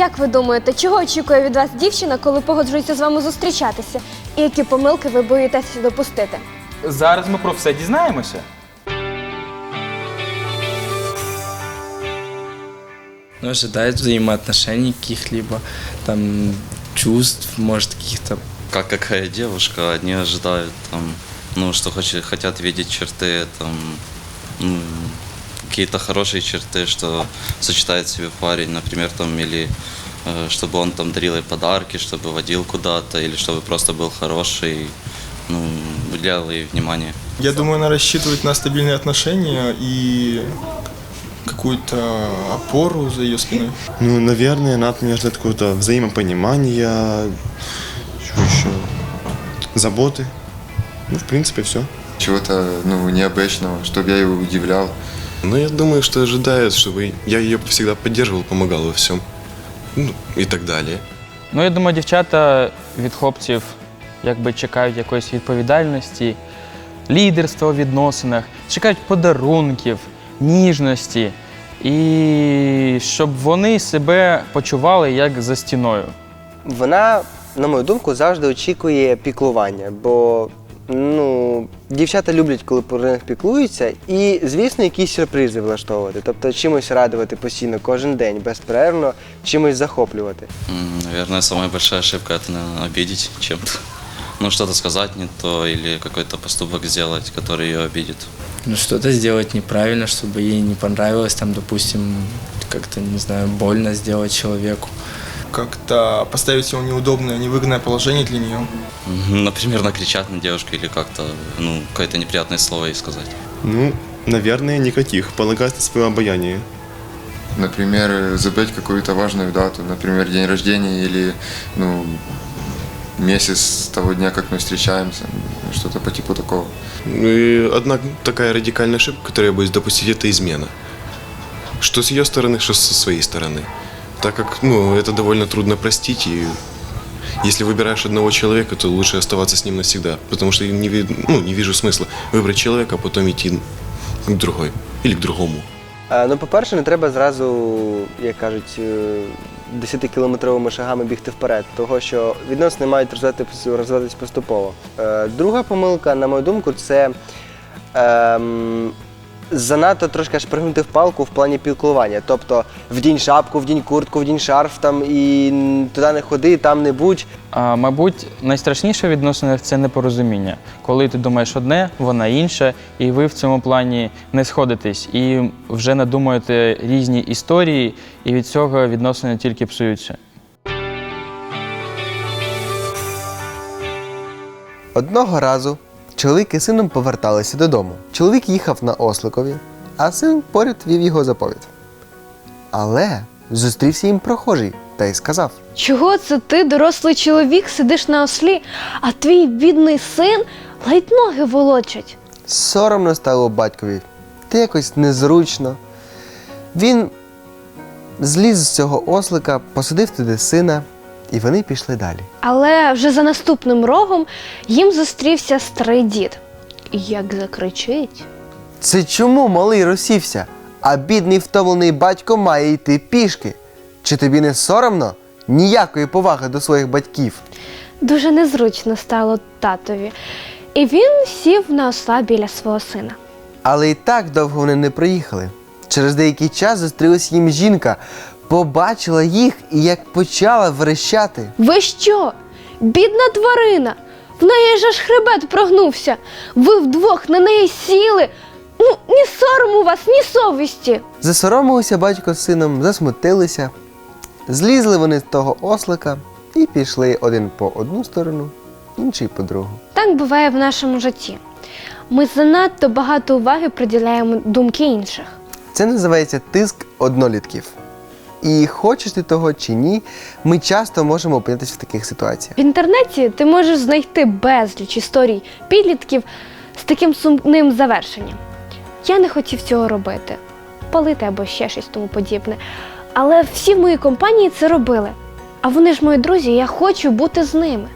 Як ви думаєте, чого очікує від вас дівчина, коли погоджується з вами зустрічатися? І які помилки ви боїтеся допустити? Зараз ми про все дізнаємося. Ну, ожидает взаимоотношений каких-либо, там, чувств, может, каких-то как какая девушка, одни ожидают там, ну, что хочет, хотят видеть черты, там, ну, какие-то хорошие черты, что сочетает в себе парень, например, там, или э, чтобы он там дарил ей подарки, чтобы водил куда-то, или чтобы просто был хороший, ну, уделял ей внимание. Я думаю, она рассчитывает на стабильные отношения и какую-то опору за ее спиной. Ну, наверное, она от меня ждет какого-то взаимопонимания, чего еще, заботы. Ну, в принципе, все. чего-то ну, необычного, чтобы я ее удивлял. Ну, я думаю, что ожидает, чтобы я ее всегда поддерживал, помогал во всем. Ну, и так далее. Ну, я думаю, дівчата від хлопців якби чекають якоїсь відповідальності, лідерства у відносинах, чекають подарунків, ніжності, і щоб вони себе почували як за стіною. Вона, на мою думку, завжди очікує піклування, бо ну, дівчата люблять, коли про них піклуються, і, звісно, якісь сюрпризи влаштовувати. Тобто чимось радувати постійно кожен день, безперервно, чимось захоплювати. М, Наверное, самая большая ошибка это наверное, обидеть чем-то. Ну, что-то сказать не то или какой-то поступок сделать, который ее обидит. ну, что-то сделать неправильно, чтобы ей не понравилось, там, допустим, как-то, не знаю, больно сделать человеку. Как-то поставить его в неудобное, невыгодное положение для нее. Например, накричать на девушку или как-то, ну, какое-то неприятное слово ей сказать. Ну, наверное, никаких. Полагаться на свое обаяние. Например, забыть какую-то важную дату, например, день рождения или ну, месяц с того дня, как мы встречаемся, что-то по типу такого. Ну И одна такая радикальная ошибка, которую я боюсь допустить, это измена. Что с ее стороны, что со своей стороны. Так как, ну, это довольно трудно простить, и если выбираешь одного человека, то лучше оставаться с ним навсегда. Потому что я не, ви- ну, не вижу смысла выбрать человека, а потом идти к другой или к другому. Е, Ну, по-перше, не треба зразу, як кажуть, е, 10-кілометровими шагами бігти вперед, того що відносини мають розвиватись, розвиватись поступово. Е, Друга помилка, на мою думку, це ем, занадто трошки аж пригнути в палку в плані піклування. Тобто вдінь шапку, вдінь куртку, вдінь шарф там і туди не ходи, там не будь. А, мабуть, найстрашніше в відносинах це непорозуміння. Коли ти думаєш одне, вона інше, і ви в цьому плані не сходитесь і вже надумуєте різні історії, і від цього відносини тільки псуються. Одного разу чоловік із сином поверталися додому. Чоловік їхав на осликові, а син поряд вів його за повід. Але зустрівся їм прохожий та й сказав: Чого це ти, дорослий чоловік, сидиш на ослі, а твій бідний син ледь ноги волочать? Соромно стало батькові, та якось незручно. Він зліз з цього ослика, посадив туди сина, і вони пішли далі. Але вже за наступним рогом їм зустрівся старий дід. І Як закричить. Це чому малий розсівся, а бідний втомлений батько має йти пішки? Чи тобі не соромно? Ніякої поваги до своїх батьків. Дуже незручно стало татові. І він сів на осла біля свого сина. Але і так довго вони не приїхали. Через деякий час зустрілась їм жінка, побачила їх і як почала верещати. Ви що? Бідна тварина! В неї ж хребет прогнувся. Ви вдвох на неї сіли. Ну, ні сорому вас, ні совісті. Засоромилися батько з сином, засмутилися. Злізли вони з того ослика і пішли один по одну сторону, інший по другу. Так буває в нашому житті. Ми занадто багато уваги приділяємо думки інших. Це називається тиск однолітків. І хочеш ти того чи ні, ми часто можемо опинитися в таких ситуаціях. В інтернеті ти можеш знайти безліч історій підлітків з таким сумним завершенням. Я не хотів цього робити, палити або ще щось тому подібне. Але всі в моїй компанії це робили. А вони ж мої друзі, я хочу бути з ними.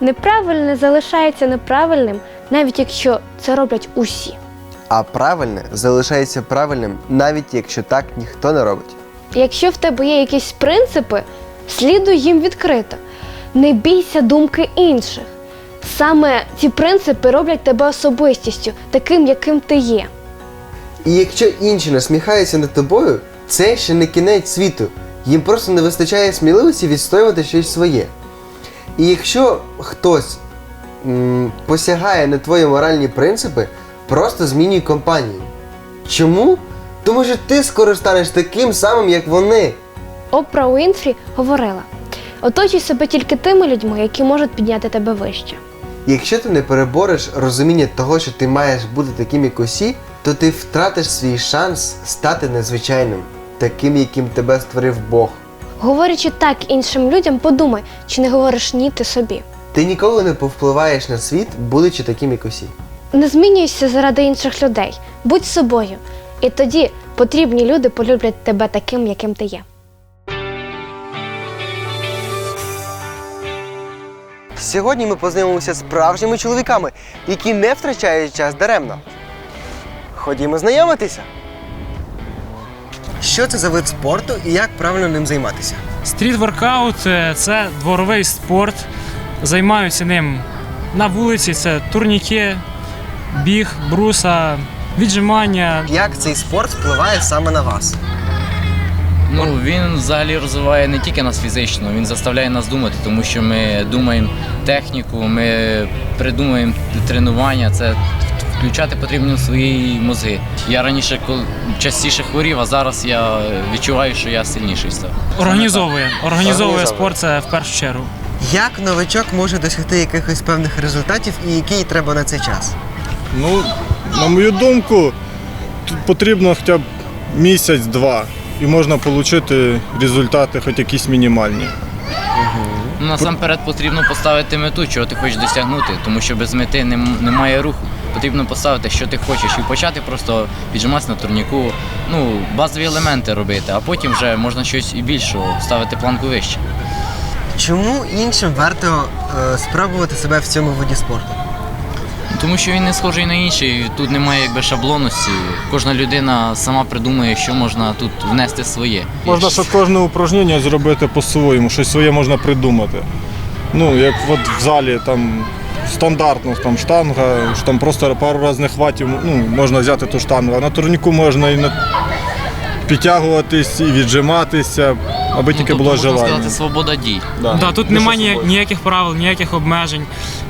Неправильне залишається неправильним, навіть якщо це роблять усі. А правильне залишається правильним, навіть якщо так ніхто не робить. Якщо в тебе є якісь принципи, Слідуй їм відкрито. Не бійся думки інших. Саме ці принципи роблять тебе особистістю, таким, яким ти є. І якщо інші насміхаються над тобою, це ще не кінець світу. Їм просто не вистачає сміливості відстоювати щось своє. І якщо хтось м, посягає на твої моральні принципи, просто змінюй компанію. Чому? Тому що ти скоро станеш таким самим, як вони. Опра Уінфрі говорила: оточуй себе тільки тими людьми, які можуть підняти тебе вище. Якщо ти не перебореш розуміння того, що ти маєш бути таким, як усі, то ти втратиш свій шанс стати незвичайним, таким, яким тебе створив Бог. Говорячи так іншим людям, подумай, чи не говориш ні ти собі. Ти ніколи не повпливаєш на світ, будучи таким, як усі. Не змінюйся заради інших людей, будь собою. І тоді потрібні люди полюблять тебе таким, яким ти є. Сьогодні ми познайомимося з справжніми чоловіками, які не втрачають час даремно. Ходімо знайомитися. Що це за вид спорту і як правильно ним займатися? Стріт-воркаут це дворовий спорт. Займаються ним на вулиці. Це турніки, біг, бруса, віджимання. Як цей спорт впливає саме на вас? Ну він взагалі розвиває не тільки нас фізично, він заставляє нас думати, тому що ми думаємо техніку, ми придумуємо тренування. Це включати потрібно свої мозги. Я раніше коли частіше хворів, а зараз я відчуваю, що я сильніший став. Організовує. Організовує Організовує. спорт це в першу чергу. Як новачок може досягти якихось певних результатів і який треба на цей час? Ну, на мою думку, тут потрібно хоча б місяць-два, і можна отримати результати, хоч якісь мінімальні. Ну, насамперед потрібно поставити мету, чого ти хочеш досягнути, тому що без мети нем- немає руху. Потрібно поставити, що ти хочеш, і почати просто віджиматися на турніку, ну, базові елементи робити, а потім вже можна щось і більшого, ставити планку вище. Чому іншим варто е, спробувати себе в цьому виді спорту? Тому що він не схожий на інший, тут немає якби шаблонності. Кожна людина сама придумує, що можна тут внести своє. Можна ще кожне упражнення зробити по-своєму, щось своє можна придумати. Ну, як от в залі там стандартно там штанга, що там просто пару разів не хватить, ну, можна взяти ту штангу, а на турніку можна і на... підтягуватись, і віджиматися, аби Ну, тільки тобто, було можна желання. сказати, свобода дій. Да. Да, тут Лише немає ні- свобода. ніяких правил, ніяких обмежень.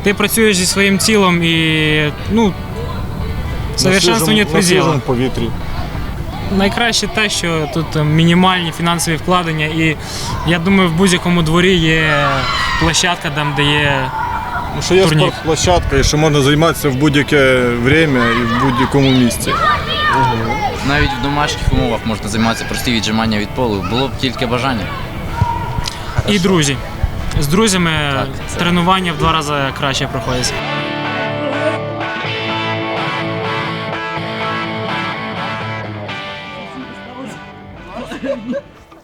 Ти працюєш зі своїм тілом і ну, На совершенству на свіжому предела. повітрі. Найкраще те, що тут е, мінімальні фінансові вкладення, і я думаю, в будь-якому дворі є площадка, там, де є Ну, що є Турнік. спортплощадка, і що можна займатися в будь-яке время і в будь-якому місці. Навіть в домашніх умовах можна займатися прості віджимання від полу. Було б тільки бажання. і друзі. З друзями Так, це- тренування в два рази краще проходить.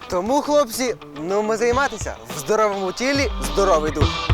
Тому, хлопці, ну ми займатися в здоровому тілі здоровий дух.